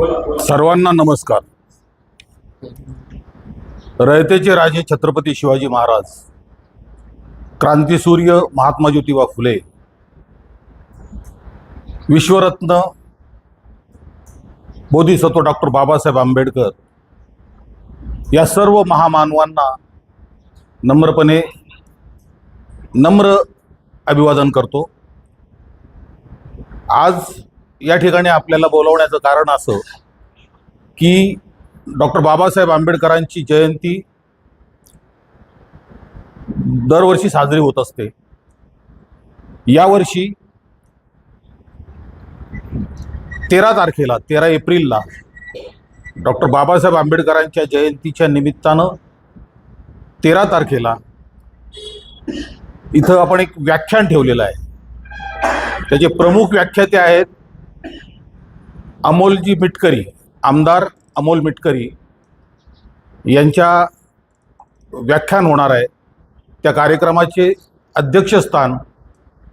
सर्वांना नमस्कार. रयतेचे राजे छत्रपती शिवाजी महाराज क्रांतीसूर्य महात्मा ज्योतिबा फुले विश्वरत्न बोधिसत्व डॉक्टर बाबासाहेब आंबेडकर या सर्व महामानवांना नम्रपणे नम्र अभिवादन करतो. आज या ठिकाणी आपल्याला बोलवण्याचं कारण असं की डॉक्टर बाबासाहेब आंबेडकरांची जयंती दरवर्षी साजरी होत असते. यावर्षी तेरा तारखेला तेरा एप्रिलला डॉक्टर बाबासाहेब आंबेडकरांच्या जयंतीच्या निमित्तानं तेरा तारखेला इथं आपण एक व्याख्यान ठेवलेलं आहे. त्याचे प्रमुख व्याख्याते आहेत अमोलजी मिटकरी आमदार अमोल मिटकरी यांच्या व्याख्यान होणार आहे. त्या कार्यक्रमाचे अध्यक्षस्थान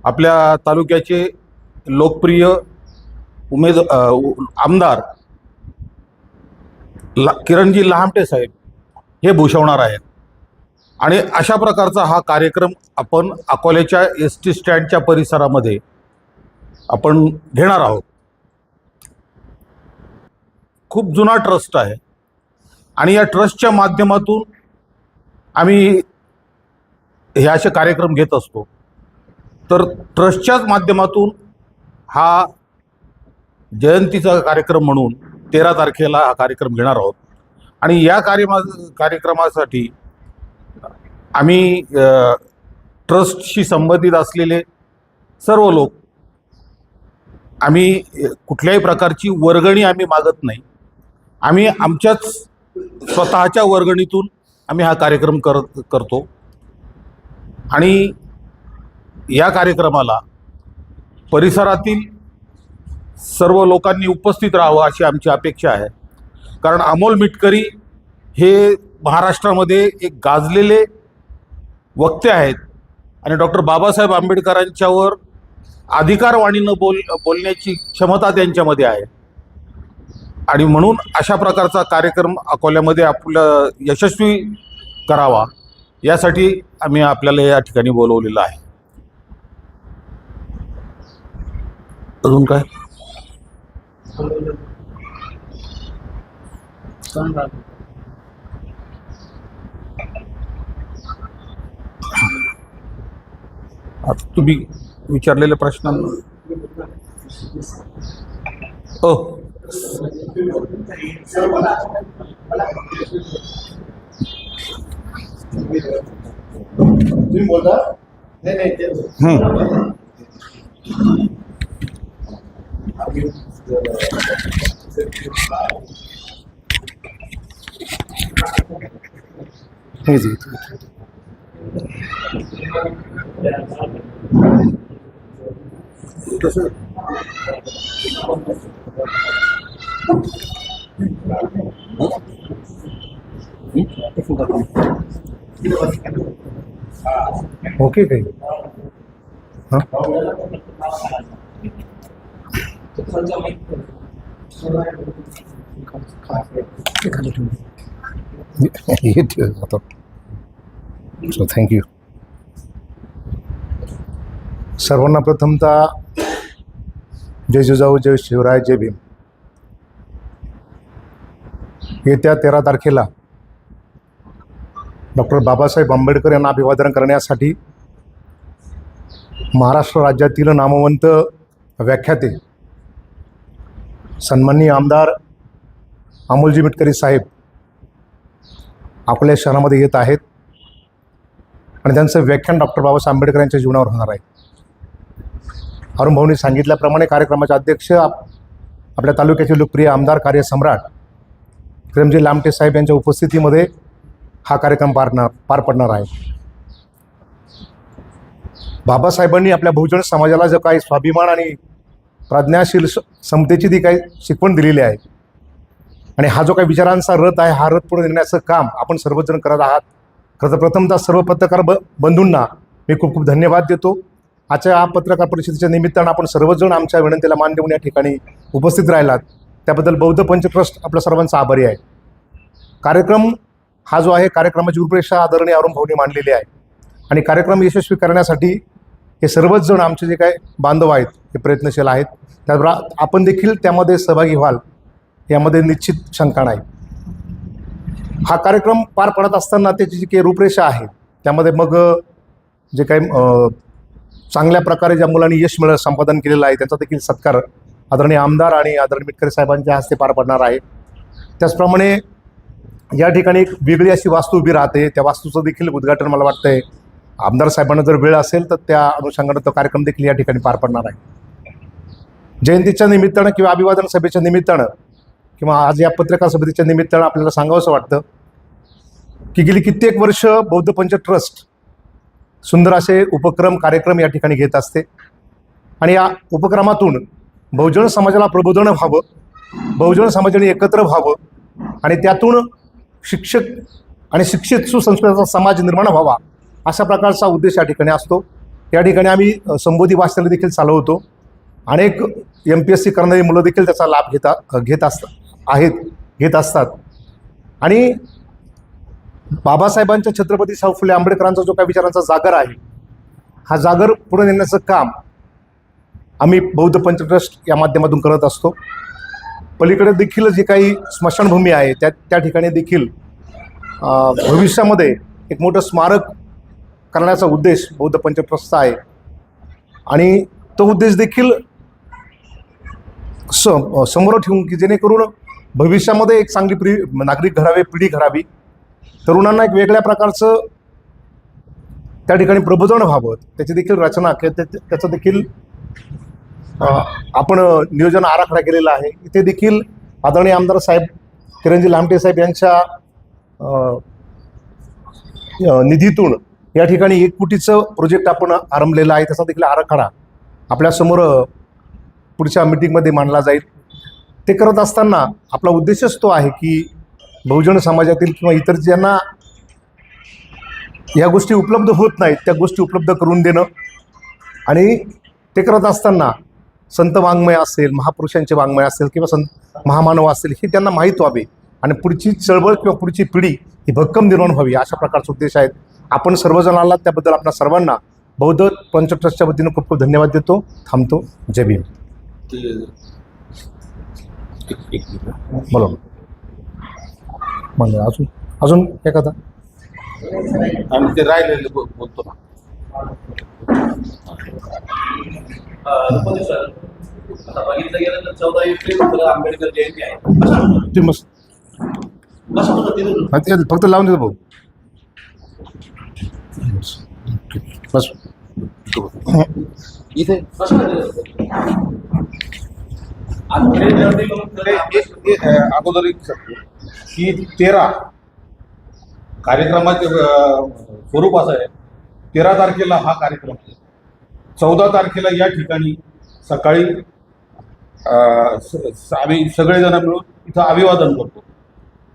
आपल्या तालुक्याचे लोकप्रिय उमेद उ- आमदार ला किरणजी लहामटे साहेब हे भूषवणार आहेत. आणि अशा प्रकारचा हा कार्यक्रम आपण अकोल्याच्या एस टी स्टँडच्या परिसरामध्ये आपण घेणार आहोत. खूप जुना ट्रस्ट आहे. आणि या ट्रस्टच्या माध्यमातून आम्ही हे असे कार्यक्रम घेत असतो. तर ट्रस्टच्याच माध्यमातून हा जयंतीचा कार्यक्रम म्हणून तेरा तारखेला हा कार्यक्रम घेणार आहोत. आणि या कार्यमा कार्यक्रमासाठी आम्ही ट्रस्टशी संबंधित असलेले सर्व लोक आम्ही कुठल्याही प्रकारची वर्गणी आम्ही मागत नाही. आम्ही आमच्याच स्वतःच्या वर्गणीतून आम्ही हा कार्यक्रम करत करतो. आणि या कार्यक्रमाला परिसरातील सर्व लोकांनी उपस्थित राहावं अशी आमची अपेक्षा आहे. कारण अमोल मिटकरी हे महाराष्ट्रामध्ये एक गाजलेले वक्ते आहेत. आणि डॉक्टर बाबासाहेब आंबेडकरांच्यावर अधिकारवाणीनं बोल बोलण्याची क्षमता त्यांच्यामध्ये आहे. आणि म्हणून अशा प्रकारचा कार्यक्रम अकोल्यामध्ये आपलं यशस्वी करावा यासाठी आम्ही आपल्याला या ठिकाणी बोलवलेलं आहे. अजून काय? आता तुम्ही विचारलेल्या प्रश्नांना ओ. तुम्ही बोलता नाही नाही ते हं. हे जे इथं. तसं ओके काही हे. ठेव आता. सो थँक्यू सर्वांना प्रथमतः जय जिजाऊ जय शिवराय जय भीम. येत्या तेरा तारखेला डॉक्टर बाबासाहेब आंबेडकर यांना अभिवादन करण्यासाठी महाराष्ट्र राज्यातील नामवंत व्याख्याते सन्माननीय आमदार अमोलजी मिटकरी साहेब आपल्या शहरामध्ये येत आहेत आणि त्यांचं व्याख्यान डॉक्टर बाबासाहेब आंबेडकर यांच्या जीवनावर होणार आहे. अरुण भाऊनी सांगितल्याप्रमाणे कार्यक्रमाचे अध्यक्ष आपल्या तालुक्याचे लोकप्रिय आमदार कार्यसम्राट प्रेमजी लामटे साहेब यांच्या उपस्थितीमध्ये हा कार्यक्रम पारणार पार पडणार आहे. बाबासाहेबांनी आपल्या बहुजन समाजाला जो काही स्वाभिमान आणि प्रज्ञाशील स- समतेची जी काही शिकवण दिलेली आहे. आणि हा जो काही विचारांचा रथ आहे हा रथ पुढे नेण्याचं काम आपण सर्वजण करत आहात. खरं प्रथमतः सर्व पत्रकार ब बंधूंना मी खूप खूप धन्यवाद देतो. आजच्या या पत्रकार परिषदेच्या निमित्तानं आपण सर्वजण आमच्या विनंतीला मान देऊन या ठिकाणी उपस्थित राहिलात. त्याबद्दल बौद्ध पंच ट्रस्ट आपल्या सर्वांचा आभारी आहे. कार्यक्रम हा जो आहे कार्यक्रमाची रूपरेषा आदरणीय अरुण भाऊनी मांडलेली आहे. आणि कार्यक्रम यशस्वी करण्यासाठी हे सर्वच जण आमचे जे काय बांधव आहेत हे प्रयत्नशील आहेत. त्याबरोबर आपण देखील त्यामध्ये सहभागी व्हाल यामध्ये निश्चित शंका नाही. हा कार्यक्रम पार पडत असताना त्याची जी काही रूपरेषा आहे त्यामध्ये मग जे काही चांगल्या प्रकारे ज्या मुलांनी यश मिळ संपादन केलेलं आहे त्यांचा देखील सत्कार आदरणीय आमदार आणि आदरणीय मिटकरी साहेबांच्या हस्ते पार पडणार आहे. त्याचप्रमाणे या ठिकाणी एक वेगळी अशी वास्तू उभी राहते. त्या वास्तूचं देखील उद्घाटन मला वाटतंय. आमदार साहेबांना जर वेळ असेल तर त्या अनुषंगानं तो कार्यक्रम देखील या ठिकाणी पार पडणार आहे. जयंतीच्या निमित्तानं किंवा अभिवादन सभेच्या निमित्तानं किंवा आज या पत्रकार समितीच्या निमित्तानं आपल्याला सांगावंसं वाटतं की गेली कित्येक वर्ष बौद्ध पंच ट्रस्ट सुंदर असे उपक्रम कार्यक्रम या ठिकाणी घेत असते. आणि या उपक्रमातून बहुजन समाजाला प्रबोधन व्हावं बहुजन समाजाने एकत्र व्हावं आणि त्यातून शिक्षक आणि शिक्षित सुसंस्कृताचा समाज निर्माण व्हावा अशा प्रकारचा उद्देश या ठिकाणी असतो. या ठिकाणी आम्ही संबोधी वाचनालय देखील चालवतो. अनेक एम पी एस सी करणारी मुलं देखील त्याचा लाभ घेता घेत असतात आहेत घेत असतात. आणि बाबासाहेबांच्या छत्रपती शाहू फुले आंबेडकरांचा जो काही विचारांचा जागर आहे हा जागर पुढे नेण्याचं काम आम्ही बौद्ध पंच ट्रस्ट या माध्यमातून करत असतो. पलीकडे देखील जे काही स्मशानभूमी आहे त्या त्या ठिकाणी देखील भविष्यामध्ये एक मोठं स्मारक करण्याचा उद्देश बौद्ध पंचप्रस्थ आहे. आणि तो उद्देश देखील स समोर ठेवून की जेणेकरून भविष्यामध्ये एक चांगली पिढी नागरिक घडावे पिढी घडावी. तरुणांना एक वेगळ्या प्रकारचं त्या ठिकाणी प्रबोधन व्हावं त्याची देखील रचना त्या- त्याचं देखील आपण नियोजन आराखडा केलेला आहे. इथे देखील आदरणीय आमदार साहेब किरणजी लामटे साहेब यांच्या निधीतून या ठिकाणी एक कोटीचं प्रोजेक्ट आपण आरंभलेलं आहे. त्याचा देखील आराखडा आपल्यासमोर पुढच्या मिटिंगमध्ये मांडला जाईल. ते करत असताना आपला उद्देशच तो आहे की बहुजन समाजातील किंवा इतर ज्यांना या गोष्टी उपलब्ध होत नाहीत त्या गोष्टी उपलब्ध करून देणं. आणि ते करत असताना संत वाङ्मय असेल महापुरुषांचे वाङ्मय असेल किंवा संत महामानव असेल हे त्यांना माहीत व्हावे. आणि पुढची चळवळ किंवा पुढची पिढी ही भक्कम निर्माण व्हावी अशा प्रकारचे उद्देश आहेत. आपण सर्वजण आलात त्याबद्दल आपल्या सर्वांना बौद्ध पंच ट्रस्टच्या वतीनं खूप खूप धन्यवाद देतो. थांबतो. जय भीम. बोला म्हणजे अजून अजून एखादा? आणि ते बोलतो ना. ते मस्त. फक्त लावून देतो भाऊ. बस. इथे. अगोदर की तेरा कार्यक्रमाचे स्वरूप असं आहे. तेरा तारखेला हा कार्यक्रम चौदा तारखेला या ठिकाणी सकाळी आम्ही सगळेजण मिळून इथं अभिवादन करतो.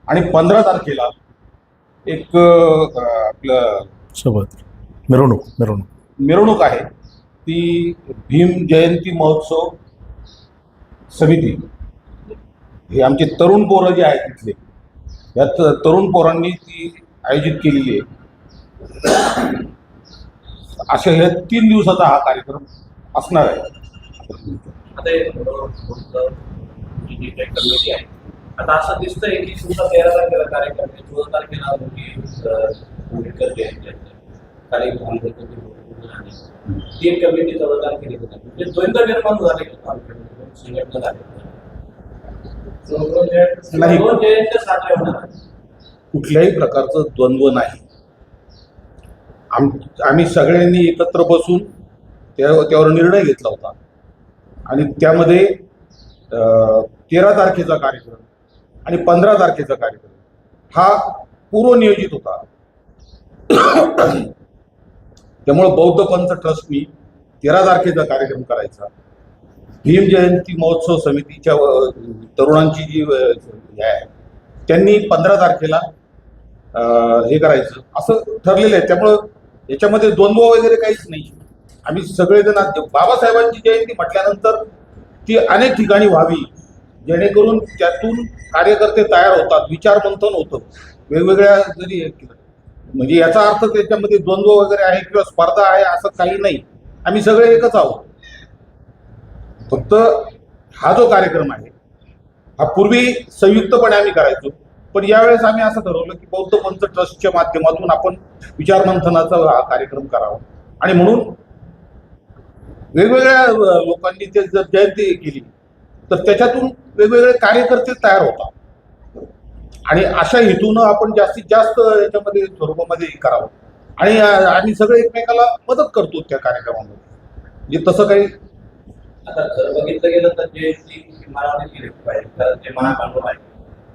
आणि पंधरा तारखेला एक आपलं सोबत मिरवणूक मिरवणूक. मिरवणूक आहे. ती भीम जयंती महोत्सव समिती. हे आमचे तरुण पोरं जे आहेत तिथले या त- तरुण पोरांनी ती आयोजित केलेली आहे. अशा हे तीन दिवसाचा हा कार्यक्रम असणार आहे आता असं दिसतंय की समजा तेरा तारखेला कार्यक्रम आहे चौदा तारखेला आहे काही आंबेडकर जयंती आहे. ती एक कमिटी चौदा तारखेला. म्हणजे दोनदा निर्माण झाले संघटना झाली. कुठल्याही प्रकारचं द्वंद्व नाही आम आम्ही सगळ्यांनी एकत्र बसून त्या त्यावर निर्णय घेतला होता. आणि त्यामध्ये तेरा तारखेचा कार्यक्रम आणि पंधरा तारखेचा कार्यक्रम हा पूर्वनियोजित होता. त्यामुळं बौद्ध पंथ ट्रस्टनी तेरा तारखेचा कार्यक्रम करायचा. भीम जयंती महोत्सव समितीच्या तरुणांची जी हे आहे त्यांनी पंधरा तारखेला हे करायचं. असं ठरलेलं आहे. त्यामुळं याच्यामध्ये द्वंद्व वगैरे काहीच नाही. आम्ही सगळेजण बाबासाहेबांची जयंती म्हटल्यानंतर ती अनेक ठिकाणी व्हावी. जेणेकरून त्यातून कार्यकर्ते तयार होतात विचारमंथन होतं. वेगवेगळ्या जरी केलं. म्हणजे याचा अर्थ त्याच्यामध्ये द्वंद्व वगैरे आहे किंवा स्पर्धा आहे असं काही नाही. आम्ही सगळे एकच आहोत. फक्त हा जो कार्यक्रम आहे हा पूर्वी संयुक्तपणे आम्ही करायचो. पण यावेळेस आम्ही असं ठरवलं की बौद्ध पंथ ट्रस्टच्या माध्यमातून आपण विचारमंथनाचा हा कार्यक्रम करावा. आणि म्हणून वेगवेगळ्या लोकांनी ते जर जयंती केली तर त्याच्यातून वेगवेगळे कार्यकर्ते तयार होतात. आणि अशा हेतूनं आपण जास्तीत जास्त याच्यामध्ये स्वरूपामध्ये करावं. आणि आम्ही सगळे एकमेकाला मदत करतो त्या कार्यक्रमामध्ये. म्हणजे तसं काही आता जर बघितलं गेलं तर जे ती केली पाहिजे कारण जे महामानव आहे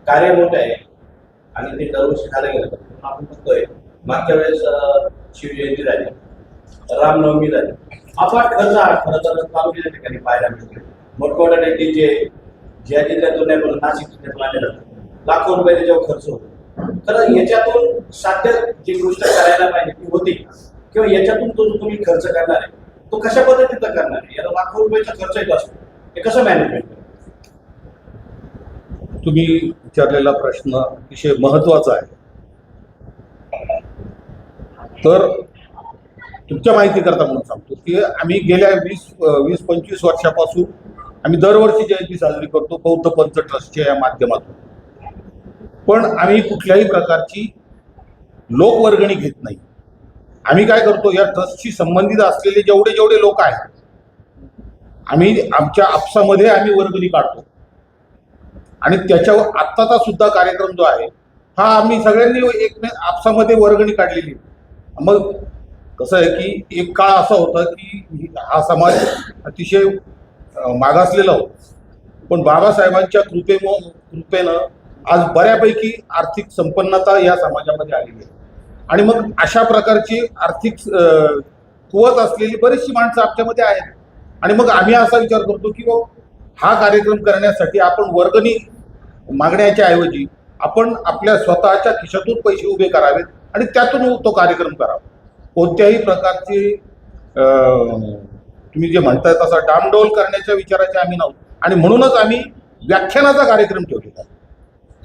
कार्य मोठे आहे. आणि ते दरवर्षी झालं गेलं. पाहिजे आपण बघतोय मागच्या वेळेस शिवजयंती झाली. रामनवमी झाली. अफाट खर्च खरं तर तालुक्याच्या ठिकाणी पाहायला मिळतो मोठमोठ्या डीजे ज्या जिल्ह्यातून नाही पण नाशिक जिल्ह्यातून आले जातात लाखो रुपये त्याच्यावर खर्च होतो तर याच्यातून साध्य जी गोष्ट करायला पाहिजे ती होती. किंवा याच्यातून तो तुम्ही खर्च करणार आहे तो कशा पद्धतीचा करणार आहे? याला लाखो रुपयाचा खर्च येत असतो. हे कसं मॅनेजमेंट तुम्ही विचारलेला प्रश्न अतिशय महत्त्वाचा आहे. तर तुमच्या माहितीकरता म्हणून सांगतो की आम्ही गेल्या वीस वीस पंचवीस वर्षापासून आम्ही दरवर्षी जयंती साजरी करतो बौद्ध पंच ट्रस्टच्या या माध्यमातून. पण आम्ही कुठल्याही प्रकारची लोकवर्गणी घेत नाही. आम्ही काय करतो या ट्रस्टशी संबंधित असलेले जेवढे जेवढे लोक आहेत आम्ही आमच्या आपसामध्ये आम्ही वर्गणी काढतो. आणि त्याच्यावर आत्ताचा सुद्धा कार्यक्रम जो आहे हा आम्ही सगळ्यांनी एक आपसामध्ये वर्गणी काढलेली. मग कसं आहे की एक काळ असा होता की हा समाज अतिशय मागासलेला होता. पण बाबासाहेबांच्या कृपेमो कृपेनं आज बऱ्यापैकी आर्थिक संपन्नता या समाजामध्ये आलेली आहे. आणि मग अशा प्रकारची आर्थिक कुवत असलेली बरीचशी माणसं आमच्यामध्ये आहेत. आणि मग आम्ही असा विचार करतो की हा कार्यक्रम करण्यासाठी आपण वर्गणी मागण्याच्या ऐवजी आपण आपल्या स्वतःच्या खिशातून पैसे उभे करावेत आणि त्यातून तो कार्यक्रम करावा. कोणत्याही प्रकारचे तुम्ही जे म्हणताय तसा डामडोल करण्याच्या विचाराचे आम्ही नव्हतो आणि म्हणूनच आम्ही व्याख्यानाचा कार्यक्रम ठेवलेला आहे.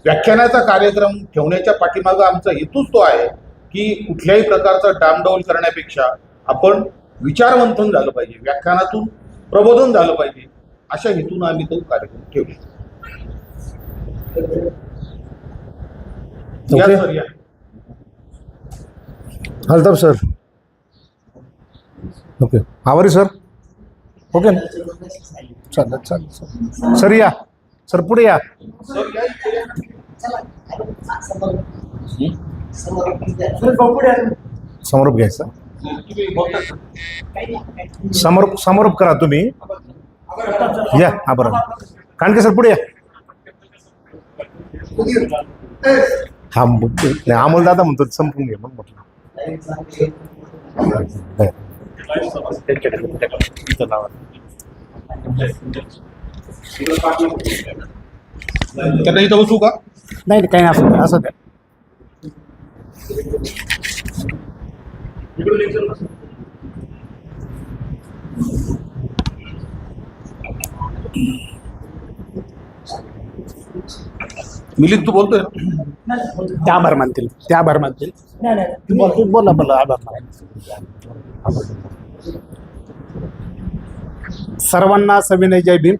व्याख्यानाचा कार्यक्रम ठेवण्याच्या पाठीमागं आमचा हेतूच तो आहे की कुठल्याही प्रकारचा डामडौल करण्यापेक्षा आपण विचारमंथन झालं पाहिजे व्याख्यानातून प्रबोधन झालं पाहिजे अशा हेतून आम्ही तो कार्यक्रम ठेवला या ओके. सर या अल्ताफ सर ओके आभारी सर ओके ना चालेल चालेल चालेल. सर या सर पुढे या सर या इथे या. समोर घ्यायचं तुम्ही बोलता सर. समोर समोर करा तुम्ही या हा बरं कानके सर पुढे या हा अमोल दादा म्हणतो संपून घे म्हणून म्हटलं. त्यांना इथं बसू का नाही काही नाही असं द्या असं द्या मिलिंद तू बोलतोय? ना त्या आभार मानतील त्या आभार मानतील बोल- बोला बोला आभार मान सर्वांना सविनय जय भीम.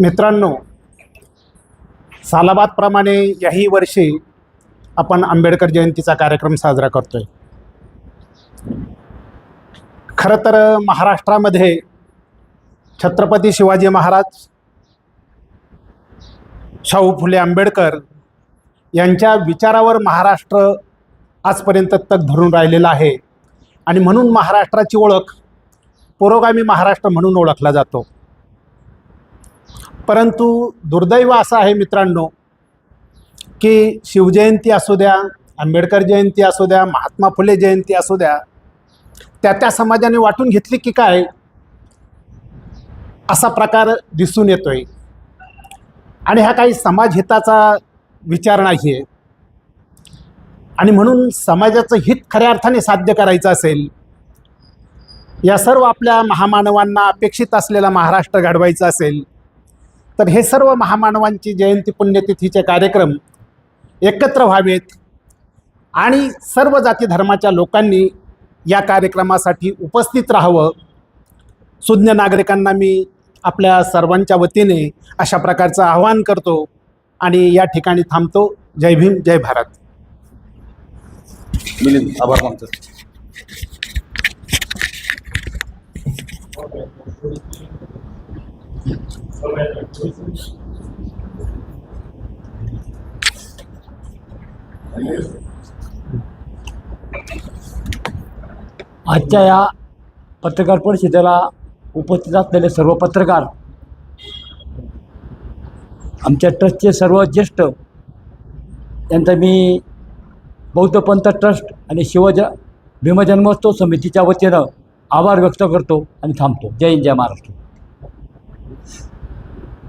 मित्रांनो सालाबादप्रमाणे याही वर्षी आपण आंबेडकर जयंतीचा कार्यक्रम साजरा करतोय. खरं तर महाराष्ट्रामध्ये छत्रपती शिवाजी महाराज शाहू फुले आंबेडकर यांच्या विचारावर महाराष्ट्र आजपर्यंत तग धरून राहिलेला आहे. आणि म्हणून महाराष्ट्राची ओळख पुरोगामी महाराष्ट्र म्हणून ओळखला जातो. परंतु दुर्दैव असं आहे मित्रांनो की शिवजयंती असू द्या आंबेडकर जयंती असू द्या महात्मा फुले जयंती असू द्या त्या त्या समाजाने वाटून घेतली की काय असा प्रकार दिसून येतोय. आणि हा काही समाजहिताचा विचार नाही आहे आणि म्हणून समाजाचं हित खऱ्या अर्थाने साध्य करायचं असेल या सर्व आपल्या महामानवांना अपेक्षित असलेला महाराष्ट्र घडवायचा असेल तर हे सर्व महामानवांची जयंती पुण्यतिथीचे कार्यक्रम एकत्र व्हावेत आणि सर्व जाती धर्माच्या लोकांनी या कार्यक्रमासाठी उपस्थित राहावं. सुज्ञ नागरिकांना मी आपल्या सर्वांच्या वतीने अशा प्रकारचं आवाहन करतो आणि या ठिकाणी थांबतो. जय भीम जय भारत. मिलिंद आभार मानतो. आजच्या या पत्रकार परिषदेला उपस्थित असलेले सर्व पत्रकार आमच्या ट्रस्टचे सर्व ज्येष्ठ यांचा मी बौद्ध पंथ ट्रस्ट आणि शिवज भीमजन्मोत्सव समितीच्या वतीनं आभार व्यक्त करतो आणि थांबतो. जय हिंद जय महाराष्ट्र.